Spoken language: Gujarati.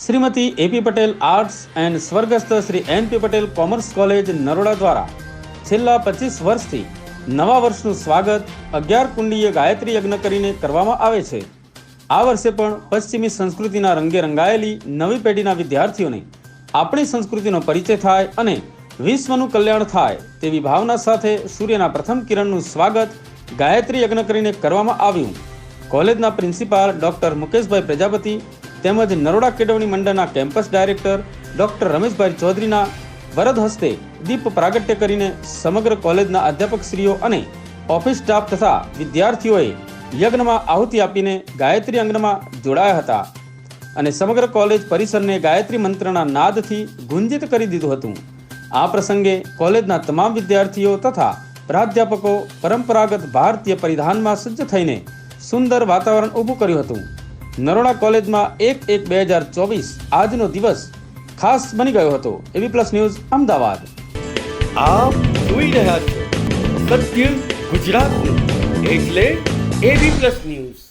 Shrimati AP Patel arts and સ્વર્ગસ્થ Shri N P Patel commerce college Naroda દ્વારા છેલ્લા પચીસ વર્ષથી નવા વર્ષનું સ્વાગત અગિયાર કુંડીય ગાયત્રી યજ્ઞ કરીને કરવામાં આવે છે. આ વર્ષે પણ પશ્ચિમી સંસ્કૃતિના રંગે રંગાયેલી નવી પેઢીના વિદ્યાર્થીઓને આપણી સંસ્કૃતિનો પરિચય થાય અને વિશ્વનું કલ્યાણ થાય તેવી ભાવના સાથે સૂર્યના પ્રથમ કિરણનું સ્વાગત ગાયત્રી યજ્ઞ કરીને કરવામાં આવ્યું. કોલેજના પ્રિન્સિપાલ ડોક્ટર મુકેશભાઈ પ્રજાપતિ તેમજ નરોડા કેળવણી મંડળના કેમ્પસ ડાયરેક્ટર ડોક્ટર રમેશભાઈ ચૌધરીના વરદ હસ્તે દીપ પ્રાગટ્ય કરીને સમગ્ર કોલેજના અધ્યાપકશ્રીઓ અને ઓફિસ સ્ટાફ તથા વિદ્યાર્થીઓએ યજ્ઞમાં આહુતિ આપીને ગાયત્રી અંગમાં જોડાયા હતા અને સમગ્ર કોલેજ પરિસરને ગાયત્રી મંત્રના નાદથી ગુંજિત કરી દીધું હતું. આ પ્રસંગે કોલેજના તમામ વિદ્યાર્થીઓ તથા પ્રાધ્યાપકો પરંપરાગત ભારતીય પરિધાનમાં સજ્જ થઈને સુંદર વાતાવરણ ઊભું કર્યું હતું. નરોડા કોલેજમાં એક એક બે હજાર ચોવીસ આજનો દિવસ ખાસ બની ગયો હતો. એવી પ્લસ ન્યૂઝ અમદાવાદ. આપ જોઈ રહ્યા છો સત્ય ગુજરાતનું. એટલે એબી પ્લસ ન્યૂઝ